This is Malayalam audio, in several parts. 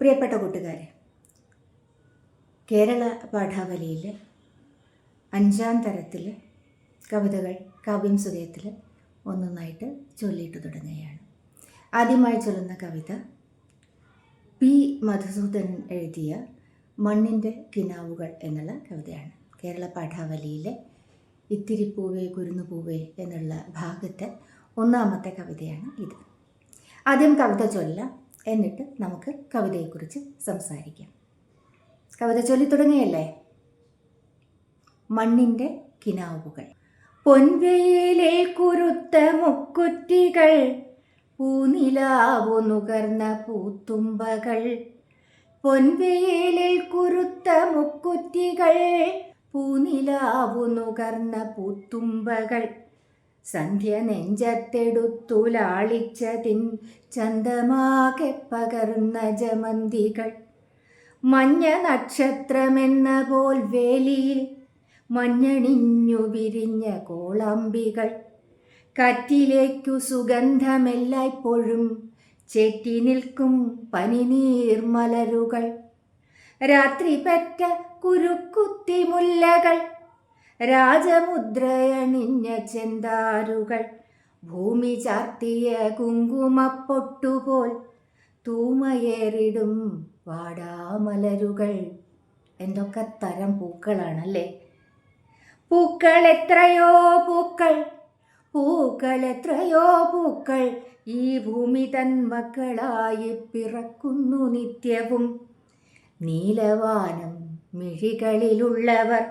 പ്രിയപ്പെട്ട കൂട്ടുകാരെ കേരള പാഠാവലിയിൽ അഞ്ചാം തരത്തിൽ കവിതകൾ കാവ്യം സുഖയത്തിൽ ഒന്നൊന്നായിട്ട് ചൊല്ലിയിട്ട് തുടങ്ങുകയാണ്. ആദ്യമായി ചൊല്ലുന്ന കവിത പി. മധുസൂദൻ എഴുതിയ മണ്ണിന്റെ കിനാവുകൾ എന്നുള്ള കവിതയാണ്. കേരള പാഠാവലിയിലെ ഇത്തിരി പൂവേ കുരുന്നു പൂവേ എന്നുള്ള ഭാഗത്തെ ഒന്നാമത്തെ കവിതയാണ് ഇത്. ആദ്യം കവിത ചൊല്ലാം എന്നിട്ട് നമുക്ക് കവിതയെക്കുറിച്ച് സംസാരിക്കാം. കവിത ചൊല്ലി തുടങ്ങിയല്ലേ? മണ്ണിന്റെ കിനാവുകൾ. പൊൻവെയിലിൽ കുരുത്ത മുക്കുറ്റികൾ പൂനിലാവു നുകർന്ന പൂത്തുമ്പകൾ. പൊൻവെയിലിൽ കുരുത്ത മുക്കുറ്റികൾ പൂനിലാവു നുകർന്ന പൂത്തുമ്പകൾ. സന്ധ്യ നെഞ്ചത്തെടുത്തുലാളിച്ചതിൻ ചന്തമാകെ പകർന്ന ജമന്തികൾ. മഞ്ഞ നക്ഷത്രമെന്ന പോൽ വേലിയിൽ മഞ്ഞണിഞ്ഞു വിരിഞ്ഞ കോളാമ്പികൾ. കറ്റിലേക്കു സുഗന്ധമെല്ലായ്പ്പോഴും ചേറ്റി നിൽക്കും പനിനീർമലരുകൾ രാത്രി പറ്റ കുരുക്കുത്തി മുല്ലകൾ രാജമുദ്രയണിഞ്ഞ ചെന്താരുകൾ ഭൂമി ചാർത്തിയ കുങ്കുമപ്പൊട്ടുപോൽ തൂമയേറിടും വാടാമലരുകൾ. എന്തൊക്കെ തരം പൂക്കളാണല്ലേ? പൂക്കൾ എത്രയോ പൂക്കൾ പൂക്കൾ എത്രയോ പൂക്കൾ ഈ ഭൂമി തൻ മക്കളായി പിറക്കുന്നു നിത്യവും. നീലവാനം മിഴികളിലുള്ളവർ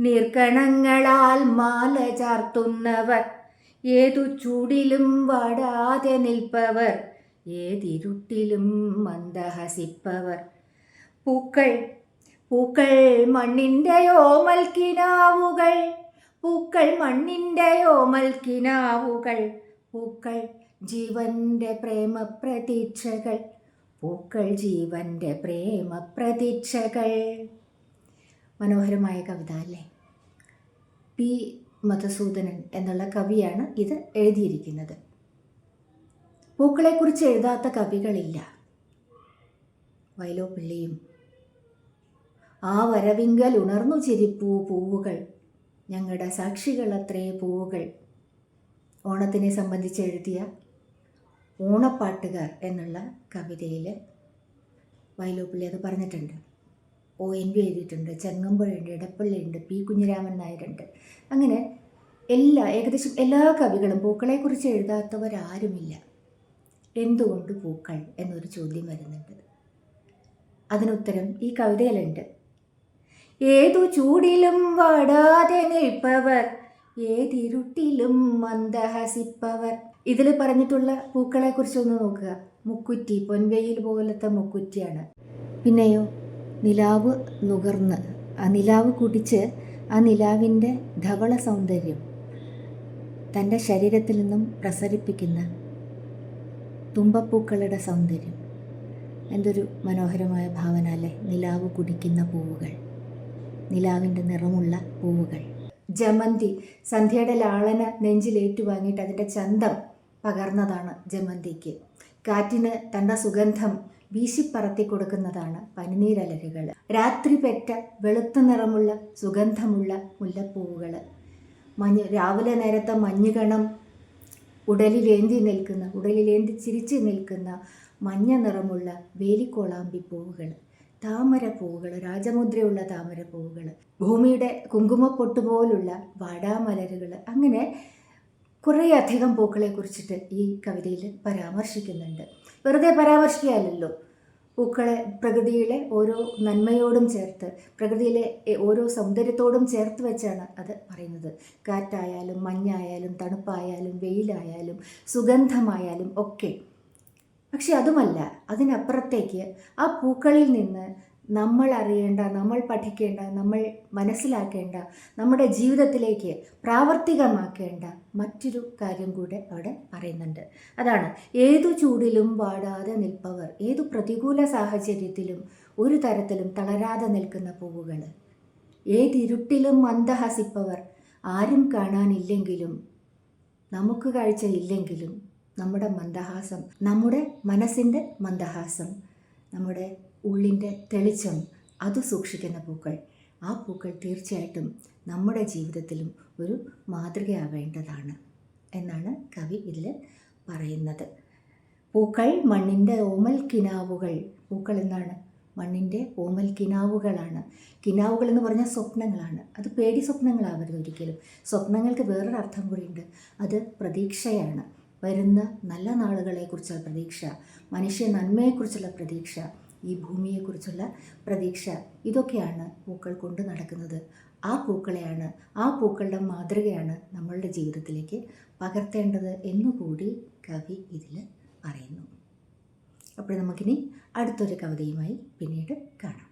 നീർക്കണങ്ങളാൽ മാല ചാർത്തുന്നവർ ഏതു ചൂടിലും വാടാതെ നിൽപ്പവർ ഏതിരുട്ടിലും മന്ദഹസിപ്പവർ. പൂക്കൾ പൂക്കൾ മണ്ണിന്റെ ഓമൽക്കിനാവുകൾ പൂക്കൾ മണ്ണിന്റെ ഓമൽക്കിനാവുകൾ പൂക്കൾ ജീവന്റെ പ്രേമ പ്രതീക്ഷകൾ പൂക്കൾ ജീവന്റെ പ്രേമ പ്രതീക്ഷകൾ മനോഹരമായ കവിത അല്ലേ? പി. മധുസൂദനൻ എന്നുള്ള കവിയാണ് ഇത് എഴുതിയിരിക്കുന്നത്. പൂക്കളെക്കുറിച്ച് എഴുതാത്ത കവികളില്ല. വയലോപ്പിള്ളിയും ആ വരവിങ്കൽ ഉണർന്നു ചിരിപ്പൂ പൂവുകൾ. ഞങ്ങളുടെ സാക്ഷികളത്രേ പൂവുകൾ. ഓണത്തിനെ സംബന്ധിച്ച് എഴുതിയ ഓണപ്പാട്ടുകാർ എന്നുള്ള കവിതയിൽ വയലോപ്പിള്ളി അത് പറഞ്ഞിട്ടുണ്ട്. ഒ എൻ വി എഴുതിയിട്ടുണ്ട് ചെങ്ങമ്പുഴയുണ്ട് ഇടപ്പള്ളിയുണ്ട് പി കുഞ്ഞിരാമൻ നായരുണ്ട്. അങ്ങനെ എല്ലാ ഏകദേശം എല്ലാ കവികളും പൂക്കളെക്കുറിച്ച് എഴുതാത്തവരാരുമില്ല. എന്തുകൊണ്ട് പൂക്കൾ എന്നൊരു ചോദ്യം വരുന്നുണ്ട്. അതിനുത്തരം ഈ കവിതയിലുണ്ട്. ഏതു ചൂടിലും വാടാതെ നിൽപ്പവർ ഏതിരുട്ടിലും മന്ദഹസിപ്പവർ. ഇതിൽ പറഞ്ഞിട്ടുള്ള പൂക്കളെക്കുറിച്ചൊന്ന് നോക്കുക. മുക്കുറ്റി പൊൻവെയിൽ പോലത്തെ മുക്കുറ്റിയാണ്. പിന്നെയോ? നിലാവ് നുകർന്ന് ആ നിലാവ് കുടിച്ച് ആ നിലാവിന്റെ ധവള സൗന്ദര്യം തന്റെ ശരീരത്തിൽ നിന്നും പ്രസരിപ്പിക്കുന്ന തുമ്പപ്പൂക്കളുടെ സൗന്ദര്യം. എന്തൊരു മനോഹരമായ ഭാവന അല്ലേ? നിലാവ് കുടിക്കുന്ന പൂവുകൾ. നിലാവിന്റെ നിറമുള്ള പൂവുകൾ. ജമന്തി സന്ധ്യയുടെ ലാളന നെഞ്ചിലേറ്റുവാങ്ങിയിട്ട് അതിന്റെ ചന്തം പകർന്നതാണ് ജമന്തിക്ക്. കാറ്റിന് തന്റെ സുഗന്ധം വീശിപ്പറത്തി കൊടുക്കുന്നതാണ് പനിനീരലരുകൾ രാത്രി പെറ്റ വെളുത്ത നിറമുള്ള സുഗന്ധമുള്ള മുല്ലപ്പൂവുകൾ മഞ്ഞ് രാവിലെ നേരത്തെ മഞ്ഞുകണം ഉടലിലേന്തി നിൽക്കുന്ന ഉടലിലേന്തി ചിരിച്ച് നിൽക്കുന്ന മഞ്ഞ നിറമുള്ള വേലിക്കോളാമ്പി പൂവുകൾ താമര പൂവുകൾ രാജമുദ്രയുള്ള താമര പൂവുകൾ ഭൂമിയുടെ കുങ്കുമപ്പൊട്ട് പോലുള്ള വാടാമലരുകൾ അങ്ങനെ കുറേയധികം പൂക്കളെ കുറിച്ചിട്ട് ഈ കവിതയിൽ പരാമർശിക്കുന്നുണ്ട്. വെറുതെ പരാമർശിക്കുകയല്ലോ പൂക്കളെ പ്രകൃതിയിലെ ഓരോ നന്മയോടും ചേർത്ത് പ്രകൃതിയിലെ ഓരോ സൗന്ദര്യത്തോടും ചേർത്ത് വെച്ചാണ് അത് പറയുന്നത്. കാറ്റായാലും മഞ്ഞായാലും തണുപ്പായാലും വെയിലായാലും സുഗന്ധമായാലും ഒക്കെ. പക്ഷെ അതുമല്ല അതിനപ്പുറത്തേക്ക് ആ പൂക്കളിൽ നിന്ന് നമ്മൾ അറിയേണ്ട നമ്മൾ പഠിക്കേണ്ട നമ്മൾ മനസ്സിലാക്കേണ്ട നമ്മുടെ ജീവിതത്തിലേക്ക് പ്രാവർത്തികമാക്കേണ്ട മറ്റൊരു കാര്യം കൂടെ അവിടെ പറയുന്നുണ്ട്. അതാണ് ഏതു ചൂടിലും വാടാതെ നിൽപ്പവർ ഏതു പ്രതികൂല സാഹചര്യത്തിലും ഒരു തരത്തിലും തളരാതെ നിൽക്കുന്ന പൂവുകൾ. ഏതിരുട്ടിലും മന്ദഹസിപ്പവർ ആരും കാണാനില്ലെങ്കിലും നമുക്ക് കാഴ്ചയില്ലെങ്കിലും നമ്മുടെ മന്ദഹാസം നമ്മുടെ മനസ്സിന്റെ മന്ദഹാസം നമ്മുടെ ഉള്ളിന്റെ തെളിച്ചം അത് സൂക്ഷിക്കുന്ന പൂക്കൾ. ആ പൂക്കൾ തീർച്ചയായിട്ടും നമ്മുടെ ജീവിതത്തിലും ഒരു മാതൃകയാവേണ്ടതാണ് എന്നാണ് കവി ഇതിൽ പറയുന്നത്. പൂക്കൾ മണ്ണിന്റെ ഓമൽ കിനാവുകൾ പൂക്കൾ എന്താണ് മണ്ണിന്റെ ഓമൽ കിനാവുകളാണ്. കിനാവുകൾ എന്ന് പറഞ്ഞാൽ സ്വപ്നങ്ങളാണ്. അത് പേടി സ്വപ്നങ്ങളാവരുത് ഒരിക്കലും. സ്വപ്നങ്ങൾക്ക് വേറൊരു അർത്ഥം കൂടിയുണ്ട്. അത് പ്രതീക്ഷയാണ്. വരുന്ന നല്ല നാളുകളെക്കുറിച്ചുള്ള പ്രതീക്ഷ മനുഷ്യ നന്മയെക്കുറിച്ചുള്ള പ്രതീക്ഷ ഈ ഭൂമിയെക്കുറിച്ചുള്ള പ്രതീക്ഷ. ഇതൊക്കെയാണ് പൂക്കൾ കൊണ്ട് നടക്കുന്നത്. ആ പൂക്കളെയാണ് ആ പൂക്കളുടെ മാതൃകയാണ് നമ്മളുടെ ജീവിതത്തിലേക്ക് പകർത്തേണ്ടത് എന്നുകൂടി കവി ഇതിൽ പറയുന്നു. അപ്പോൾ നമുക്കിനി അടുത്തൊരു കവിതയുമായി പിന്നീട് കാണാം.